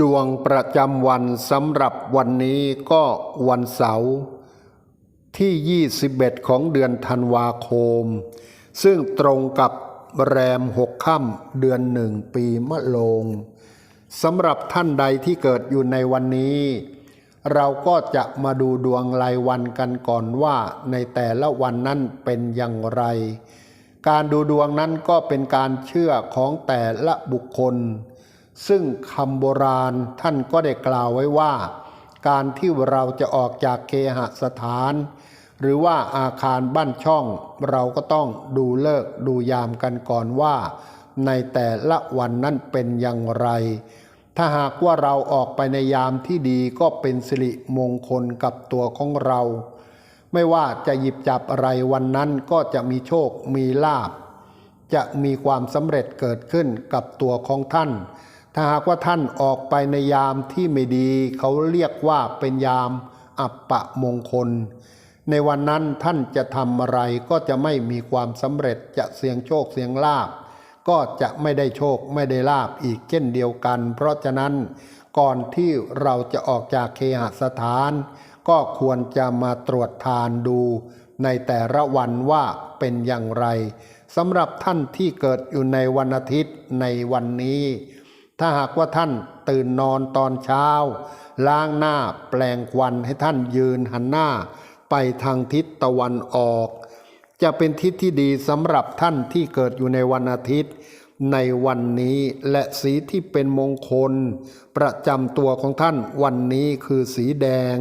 ดวงประจำวันสำหรับวันนี้ก็วันเสาร์ที่ 21 ของเดือนธันวาคม ซึ่งตรงกับแรมหกค่ำเดือนหนึ่งปีมะโรงสำหรับท่านใดที่เกิดอยู่ในวันนี้ เราก็จะมาดูดวงรายวันกันก่อนว่าในแต่ละวันนั้นเป็นอย่างไร การดูดวงนั้นก็เป็นการเชื่อของแต่ละบุคคล ซึ่งคำโบราณท่านก็ได้กล่าวไว้ว่า การที่เราจะออกจากเคหสถาน หรือว่าอาคารบ้านช่อง เราก็ต้องดูเลิกดูยามกันก่อนว่า ในแต่ละวันนั้นเป็นอย่างไร ถ้าหากว่าเราออกไปในยามที่ดีก็เป็นสิริมงคลกับตัวของเรา ไม่ว่าจะหยิบจับอะไรวันนั้นก็จะมีโชคมีลาบจะมีความสำเร็จเกิดขึ้นกับตัวของท่าน ถ้าหากว่าท่านออกไปในยามที่ไม่ดี เขาเรียกว่าเป็นยามอัปปะมงคล ในวันนั้นท่านจะทำอะไรก็จะไม่มีความสำเร็จจะเสียงโชคเสียงลาบ ก็จะไม่ได้โชคไม่ได้ลาบอีกเช่นเดียวกัน เพราะฉะนั้นก่อนที่เราจะออกจากเคหสถาน ก็ควรจะมาตรวจทานดู ในแต่ละวันว่าเป็นอย่างไรสำหรับท่านที่เกิดอยู่ในวันอาทิตย์ในวันนี้ ถ้าหากว่าท่านตื่นนอนตอนเช้า ล้างหน้าแปลงควันให้ท่านยืนหันหน้า ไปทางทิศตะวันออก จะเป็นทิศที่ดีสำหรับท่านที่เกิดอยู่ในวันอาทิตย์ ในวันนี้และสีที่เป็นมงคล ประจำตัวของท่านวันนี้คือสีแดง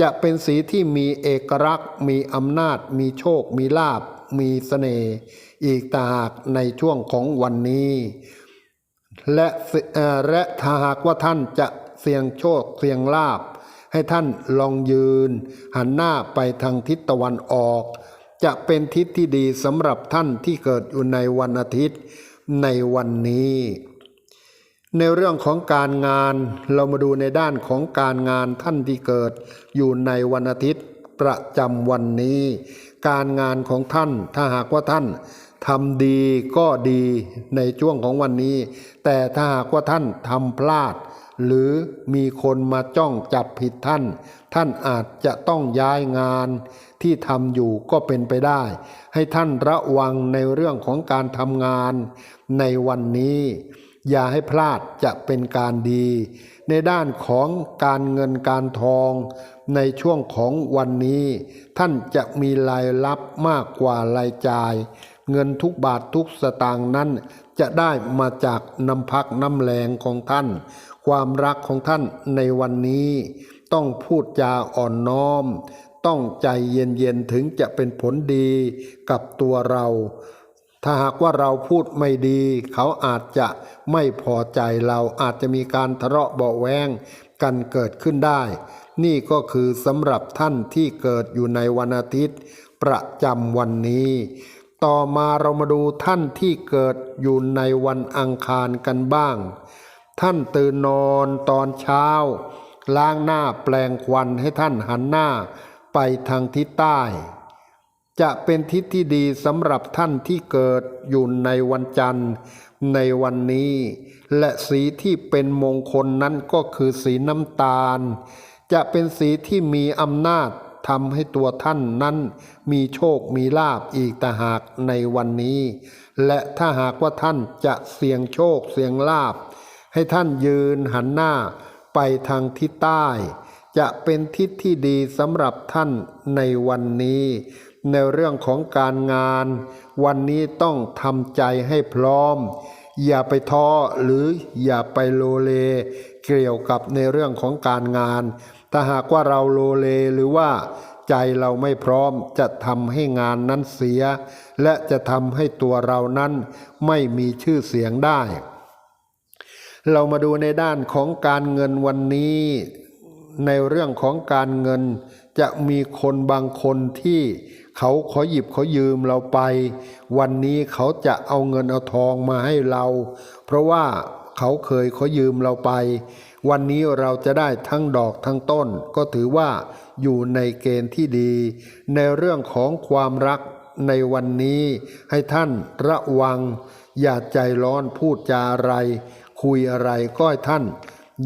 จะเป็นสีที่มีเอกลักษณ์ มีอำนาจ มีโชค มีลาบ มีเสน่ห์อีกต่างหากในช่วงของวันนี้ และและถ้าหากว่าท่านจะเสี่ยงโชคเสี่ยงลาบ ให้ท่านลองยืน หันหน้าไปทางทิศตะวันออก จะเป็นทิศที่ดีสำหรับท่านที่เกิดอยู่ในวันอาทิตย์ในวันนี้ ในเรื่องของการงานเรามาดูในด้านของการงานท่านที่เกิดอยู่ในวันอาทิตย์ประจำวันนี้ การงานของท่าน ถ้าหากว่าท่านทำดีก็ดีในช่วงของวันนี้ แต่ถ้าหากว่าท่านทำพลาด หรือมีคนมาจ้องจับผิดท่าน ท่านอาจจะต้องย้ายงานที่ทำอยู่ก็เป็นไปได้ ให้ท่านระวังในเรื่องของการทำงานในวันนี้ อย่าให้พลาดจะเป็นการดี ในด้านของการเงินการทอง ในช่วงของวันนี้ ท่านจะมีรายรับมากกว่ารายจ่าย เงินทุกบาททุกสตางค์นั้น จะได้มาจากน้ำพักน้ำแรงของท่าน ความรักของท่านในวันนี้ ต้องพูดจาอ่อนน้อม ต้องใจเย็นๆถึงจะเป็นผลดีกับตัวเราถ้าหากว่าเราพูดไม่ดี เขาอาจจะไม่พอใจเราอาจจะมีการทะเลาะเบาแวงกันเกิดขึ้นได้ นี่ก็คือสำหรับท่านที่เกิดอยู่ในวันอาทิตย์ ประจำวันนี้ ต่อมาเรามาดูท่านที่เกิดอยู่ในวันอังคารกันบ้าง ท่านตื่นนอนตอนเช้า ล้างหน้าแปลงควันให้ท่านหันหน้าไปทางทิศใต้ จะเป็นทิศที่ดีสำหรับท่านที่เกิดอยู่ในวันจันทร์ในวันนี้ และสีที่เป็นมงคลนั้นก็คือสีน้ำตาล จะเป็นสีที่มีอำนาจทำให้ตัวท่านนั้นมีโชคมีลาบอีกต่หากในวันนี้ และถ้าหากว่าท่านจะเสี่ยงโชคเสี่ยงลาบ ให้ท่านยืนหันหน้าไปทางทิศใต้ จะเป็นทิศที่ดีสำหรับท่านในวันนี้ ในเรื่องของการงาน วันนี้ต้องทำใจให้พร้อม อย่าไปท้อหรืออย่าไปโลเล เกี่ยวกับในเรื่องของการงาน ถ้าหากว่าเราโลเลหรือว่าใจเราไม่พร้อมจะทำให้งานนั้นเสีย และจะทำให้ตัวเรานั้นไม่มีชื่อเสียงได้ เรามาดูในด้านของการเงินวันนี้ ในเรื่องของการเงิน จะมีคนบางคนที่เขาขอหยิบขอยืมเราไป วันนี้เขาจะเอาเงินเอาทองมาให้เรา เพราะว่าเขาเคยขอยืมเราไป วันนี้เราจะได้ทั้งดอกทั้งต้น ก็ถือว่าอยู่ในเกณฑ์ที่ดี ในเรื่องของความรักในวันนี้ให้ท่านระวัง อย่าใจร้อนพูดจาอะไร คุยอะไรก็ให้ท่าน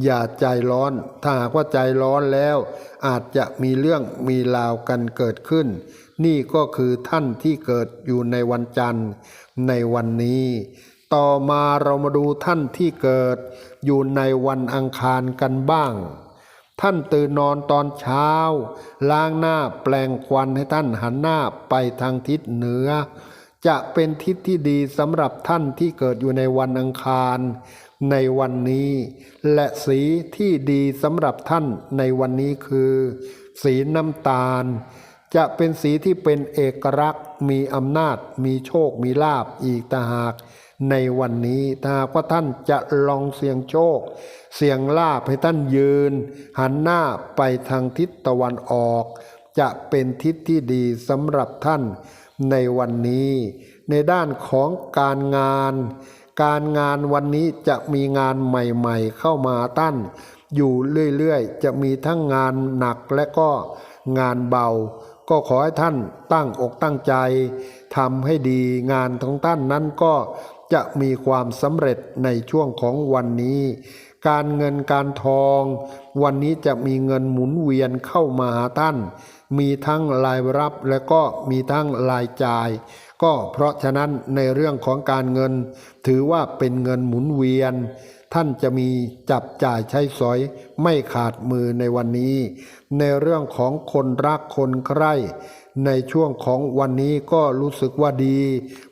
อย่าใจร้อน ถ้าหากว่าใจร้อนแล้ว อาจจะมีเรื่องมีราวกันเกิดขึ้น นี่ก็คือท่านที่เกิดอยู่ในวันจันทร์ในวันนี้ ต่อมาเรามาดูท่านที่เกิดอยู่ในวันอังคารกันบ้าง ท่านตื่นนอนตอนเช้า ล้างหน้าแปลงควันให้ท่านหันหน้าไปทางทิศเหนือ จะเป็นทิศที่ดีสำหรับท่านที่เกิดอยู่ในวันอังคาร ในวันนี้ และสีที่ดีสำหรับท่านในวันนี้คือ สีน้ำตาล จะเป็นสีที่เป็นเอกลักษณ์ มีอำนาจ มีโชค มีลาบอีกต่างหาก ในวันนี้ถ้าหากว่าท่านจะลองเสี่ยงโชค เสี่ยงลาบให้ท่านยืน หันหน้าไปทางทิศตะวันออก จะเป็นทิศที่ดีสำหรับท่านในวันนี้ ในด้านของการงาน การงานวันนี้จะมีงานใหม่ๆ เข้ามาท่านอยู่เรื่อยๆ จะมีทั้งงานหนักและก็งานเบา ก็ขอให้ท่านตั้งอกตั้งใจทำให้ดีงานของท่านนั้นก็ จะมีความสำเร็จในช่วงของวันนี้ การเงินการทอง วันนี้จะมีเงินหมุนเวียนเข้ามาหาท่าน มีทั้งรายรับและก็มีทั้งรายจ่าย ก็เพราะฉะนั้นในเรื่องของการเงิน ถือว่าเป็นเงินหมุนเวียน ท่านจะมีจับจ่ายใช้สอยไม่ขาดมือในวันนี้ ในเรื่องของคนรักคนใคร่ ในช่วงของวันนี้ก็รู้สึกว่าดี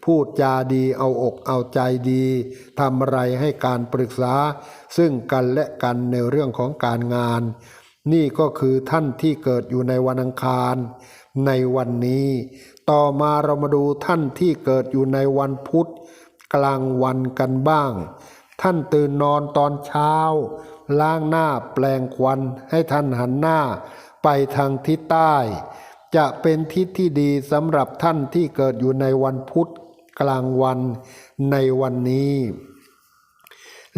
พูดจาดีเอาอกเอาใจดีทำอะไรให้การปรึกษา ซึ่งกันและกันในเรื่องของการงาน นี่ก็คือท่านที่เกิดอยู่ในวันอังคาร ในวันนี้ ต่อมาเรามาดูท่านที่เกิดอยู่ในวันพุธ กลางวันกันบ้าง ท่านตื่นนอนตอนเช้า ล้างหน้าแปลงควันให้ท่านหันหน้าไปทางทิศใต้ จะเป็นทิศที่ดีสำหรับท่านที่เกิดอยู่ในวันพุธกลางวันในวันนี้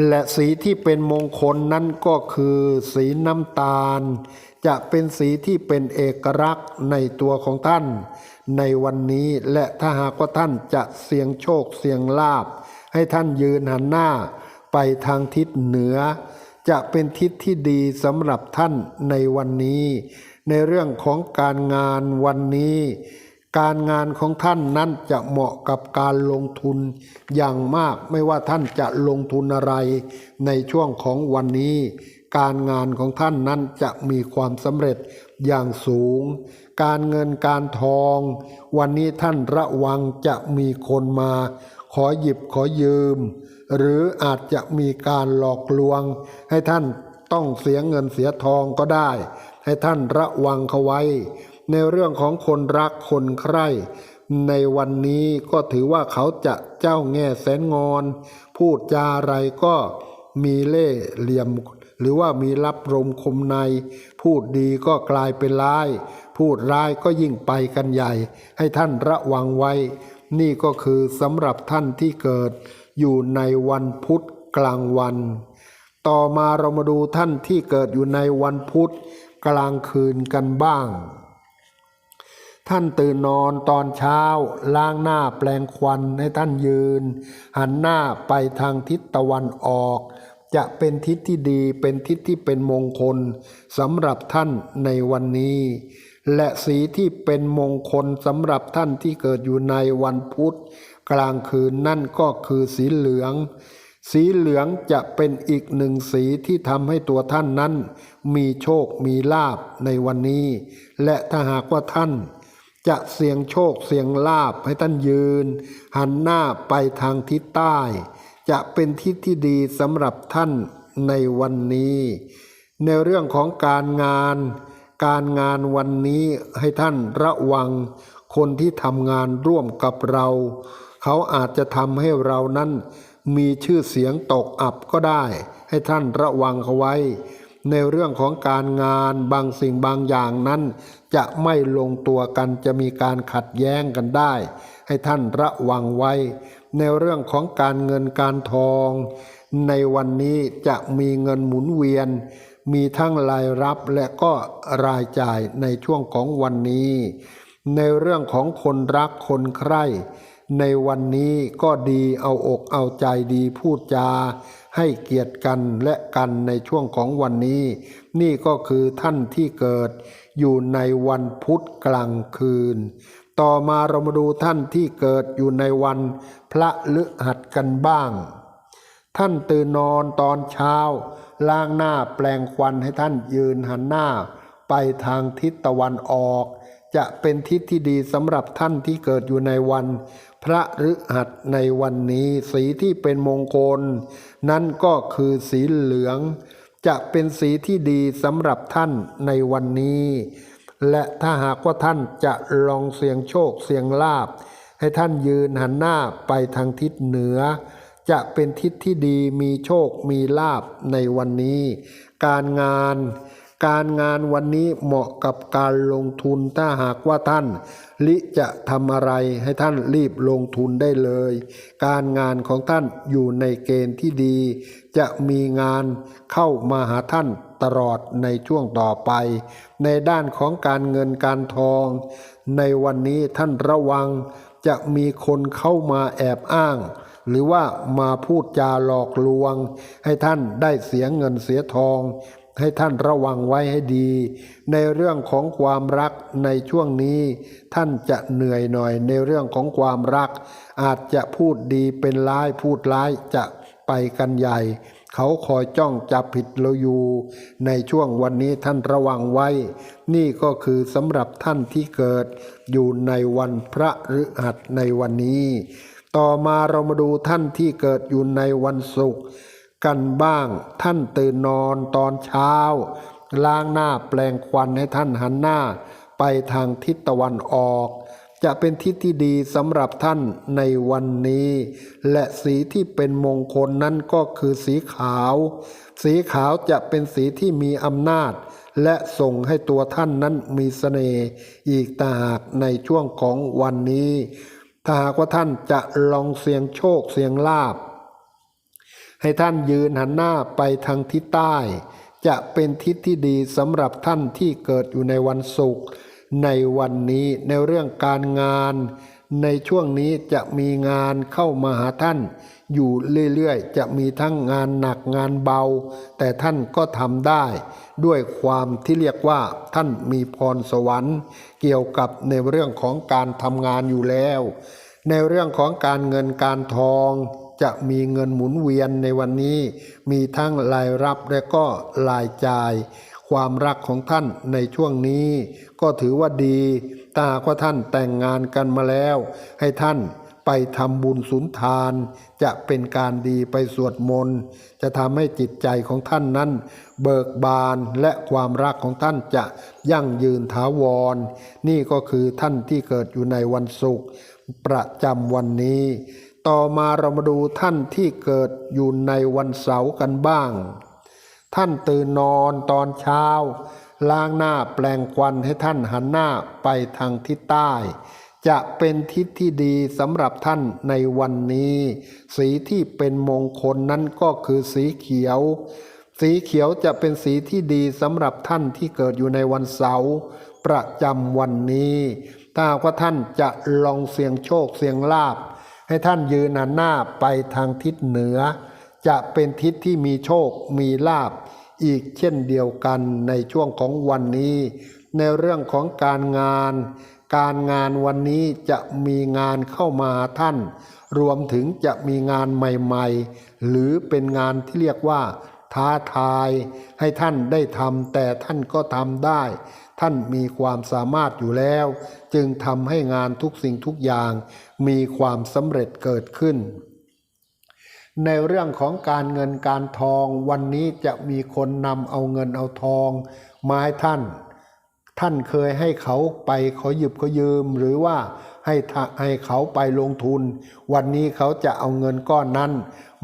และสีที่เป็นมงคลนั้นก็คือสีน้ำตาล จะเป็นสีที่เป็นเอกลักษณ์ในตัวของท่าน ในวันนี้และถ้าหากว่าท่านจะเสี่ยงโชคเสี่ยงลาบ ให้ท่านยืนหันหน้าไปทางทิศเหนือ จะเป็นทิศที่ดีสำหรับท่านในวันนี้ ในเรื่องของการงานวันนี้ การงานของท่านนั้นจะเหมาะกับการลงทุนอย่างมากไม่ว่าท่านจะลงทุนอะไร ในช่วงของวันนี้ การงานของท่านนั้นจะมีความสำเร็จอย่างสูง การเงินการทอง วันนี้ท่านระวังจะมีคนมา ขอหยิบขอยืม หรืออาจจะมีการหลอกลวง ให้ท่านต้องเสียเงินเสียทองก็ได้ ให้ท่านระวังเขาไว้ ในเรื่องของคนรักคนใคร่ ในวันนี้ก็ถือว่าเขาจะเจ้าแง่แสนงอน พูดจาอะไรก็มีเล่ห์เหลี่ยม หรือว่ามีรับรมคมใน พูดดีก็กลายเป็นร้าย พูดร้ายก็ยิ่งไปกันใหญ่ ให้ท่านระวังไว้ นี่ก็คือสำหรับท่านที่เกิด อยู่ในวันพุธกลางวัน ต่อมาเรามาดูท่านที่เกิดอยู่ในวันพุธ กลางคืนกันบ้าง ท่านตื่นนอนตอนเช้า ล้างหน้าแปลงควันให้ท่านยืน หันหน้าไปทางทิศตะวันออก จะเป็นทิศที่ดีเป็นทิศที่เป็นมงคลสำหรับท่านในวันนี้ และสีที่เป็นมงคลสำหรับท่านที่เกิดอยู่ในวันพุธ กลางคืนนั่นก็คือสีเหลือง สีเหลืองจะเป็นอีกหนึ่งสีที่ทำให้ตัวท่านนั้น มีโชคมีลาบในวันนี้ และถ้าหากว่าท่าน จะเสี่ยงโชคเสี่ยงลาบให้ท่านยืน หันหน้าไปทางทิศใต้ จะเป็นทิศที่ดีสำหรับท่านในวันนี้ ในเรื่องของการงาน การงานวันนี้ให้ท่านระวัง คนที่ทำงานร่วมกับเรา เขาอาจจะทำให้เรานั้น มีชื่อเสียงตกอับก็ได้ ให้ท่านระวังเขาไว้ ในเรื่องของการงานบางสิ่งบางอย่างนั้น จะไม่ลงตัวกันจะมีการขัดแย้งกันได้ ให้ท่านระวังไว้ ในเรื่องของการเงินการทอง ในวันนี้จะมีเงินหมุนเวียน มีทั้งรายรับและก็รายจ่ายในช่วงของวันนี้ ในเรื่องของคนรักคนใคร่ ในวันนี้ก็ดีเอาอกเอาใจดีพูดจา ให้เกียรติกันและกันในช่วงของวันนี้ นี่ก็คือท่านที่เกิด อยู่ในวันพุธกลางคืน ต่อมาเรามาดูท่านที่เกิดอยู่ในวันพระฤหัสกันบ้าง ท่านตื่นนอนตอนเช้า ล้างหน้าแปลงควันให้ท่านยืนหันหน้า ไปทางทิศตะวันออก จะเป็นทิศที่ดีสำหรับท่านที่เกิดอยู่ในวัน พระฤหัสในวันนี้ สีที่เป็นมงคล นั่นก็คือสีเหลือง จะเป็นสีที่ดีสำหรับท่านในวันนี้ และถ้าหากว่าท่านจะลองเสี่ยงโชคเสี่ยงลาบ ให้ท่านยืนหันหน้าไปทางทิศเหนือ จะเป็นทิศที่ดีมีโชคมีลาบในวันนี้ การงาน การงานวันนี้เหมาะกับการลงทุนถ้าหากว่าท่าน ลิจะทำอะไรให้ท่านรีบลงทุนได้เลย การงานของท่านอยู่ในเกณฑ์ที่ดี จะมีงานเข้ามาหาท่านตลอดในช่วงต่อไป ในด้านของการเงินการทอง ในวันนี้ท่านระวังจะมีคนเข้ามาแอบอ้างหรือว่ามาพูดจาหลอกลวง ให้ท่านได้เสียเงินเสียทอง ให้ท่านระวังไว้ให้ดี ในเรื่องของความรักในช่วงนี้ ท่านจะเหนื่อยหน่อยในเรื่องของความรัก อาจจะพูดดีเป็นร้ายพูดร้ายจะไปกันใหญ่ เขาคอยจ้องจับผิดเราอยู่ ในช่วงวันนี้ท่านระวังไว้ นี่ก็คือสำหรับท่านที่เกิด อยู่ในวันพระฤหัสในวันนี้ ต่อมาเรามาดูท่านที่เกิดอยู่ในวันศุกร์ กันบ้าง ท่านตื่นนอนตอนเช้า ล้างหน้าแปลงควันให้ท่านหันหน้า ไปทางทิศตะวันออก จะเป็นทิศที่ดีสำหรับท่านในวันนี้ และสีที่เป็นมงคลนั้นก็คือสีขาว สีขาวจะเป็นสีที่มีอำนาจ และส่งให้ตัวท่านนั้นมีเสน่ห์อีกต่างหากในช่วงของวันนี้ ถ้าหากว่าท่านจะลองเสี่ยงโชคเสี่ยงลาบ ให้ท่านยืนหันหน้าไปทางทิศใต้ จะเป็นทิศที่ดีสำหรับท่านที่เกิดอยู่ในวันศุกร์ในวันนี้ในเรื่องการงาน ในช่วงนี้จะมีงานเข้ามาหาท่าน อยู่เรื่อยๆ จะมีทั้งงานหนักงานเบา แต่ท่านก็ทำได้ ด้วยความที่เรียกว่าท่านมีพรสวรรค์ เกี่ยวกับในเรื่องของการทำงานอยู่แล้ว ในเรื่องของการเงินการทอง จะมีเงินหมุนเวียนในวันนี้ มีทั้งรายรับและก็รายจ่าย ความรักของท่านในช่วงนี้ ก็ถือว่าดีถ้ากว่าท่านแต่งงานกันมาแล้ว ให้ท่านไปทำบุญสุนทาน จะเป็นการดีไปสวดมนต์ จะทำให้จิตใจของท่านนั้น เบิกบานและความรักของท่านจะยั่งยืนถาวร นี่ก็คือท่านที่เกิดอยู่ในวันศุกร์ประจำวันนี้ ต่อมาเรามาดูท่านที่เกิดอยู่ในวันเสาร์กันบ้าง ท่านตื่นนอนตอนเช้า ล้างหน้าแปลงควันให้ท่านหันหน้าไปทางทิศใต้ จะเป็นทิศที่ดีสำหรับท่านในวันนี้ สีที่เป็นมงคลนั้นก็คือสีเขียว สีเขียวจะเป็นสีที่ดีสำหรับท่านที่เกิดอยู่ในวันเสาร์ประจำวันนี้ ถ้าว่าท่านจะลองเสี่ยงโชคเสี่ยงลาบ ให้ท่านยืนหันหน้าไปทางทิศเหนือ จะเป็นทิศที่มีโชคมีลาบอีกเช่นเดียวกันในช่วงของวันนี้ ในเรื่องของการงาน การงานวันนี้จะมีงานเข้ามาหาท่าน รวมถึงจะมีงานใหม่ๆ หรือเป็นงานที่เรียกว่า ท้าทายให้ท่านได้ทำแต่ท่านก็ทำได้ ท่านมีความสามารถอยู่แล้ว จึงทำให้งานทุกสิ่งทุกอย่าง มีความสำเร็จเกิดขึ้น ในเรื่องของการเงินการทองวันนี้จะมีคนนำเอาเงินเอาทองมาให้ท่าน ท่านเคยให้เขาไปเขาหยิบเขายืม หรือว่าให้ให้เขาไปลงทุน วันนี้เขาจะเอาเงินก้อนนั้น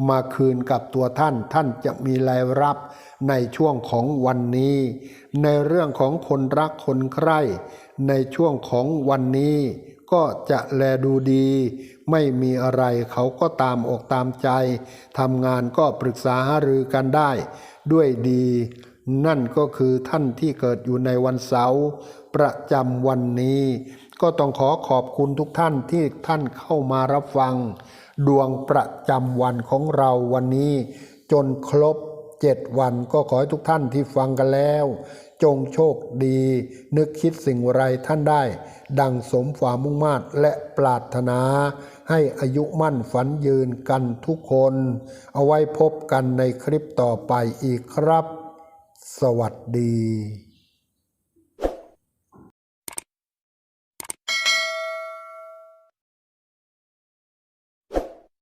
มาคืนกับตัวท่าน ท่านจะมีรายรับในช่วงของวันนี้ ในเรื่องของคนรักคนใคร่ในช่วงของวันนี้ ก็จะแลดูดี ไม่มีอะไรเขาก็ตามอกตามใจทำงานก็ปรึกษาหารือกันได้ ด้วยดี นั่นก็คือท่านที่เกิดอยู่ในวันเสาร์ประจำวันนี้ ก็ต้องขอขอบคุณทุกท่านที่ท่านเข้ามารับฟัง ดวงประจำวันของเราวันนี้ จนครบ เจ็ดวันก็ขอให้ทุกท่านที่ฟังกันแล้ว จงโชคดี นึกคิดสิ่งไรท่านได้ ดังสมความมุ่งมา่และปรารถนา ให้อายุมั่นฝันยืนกันทุกคน เอาไว้พบกันในคลิปต่อไปอีกครับ สวัสดี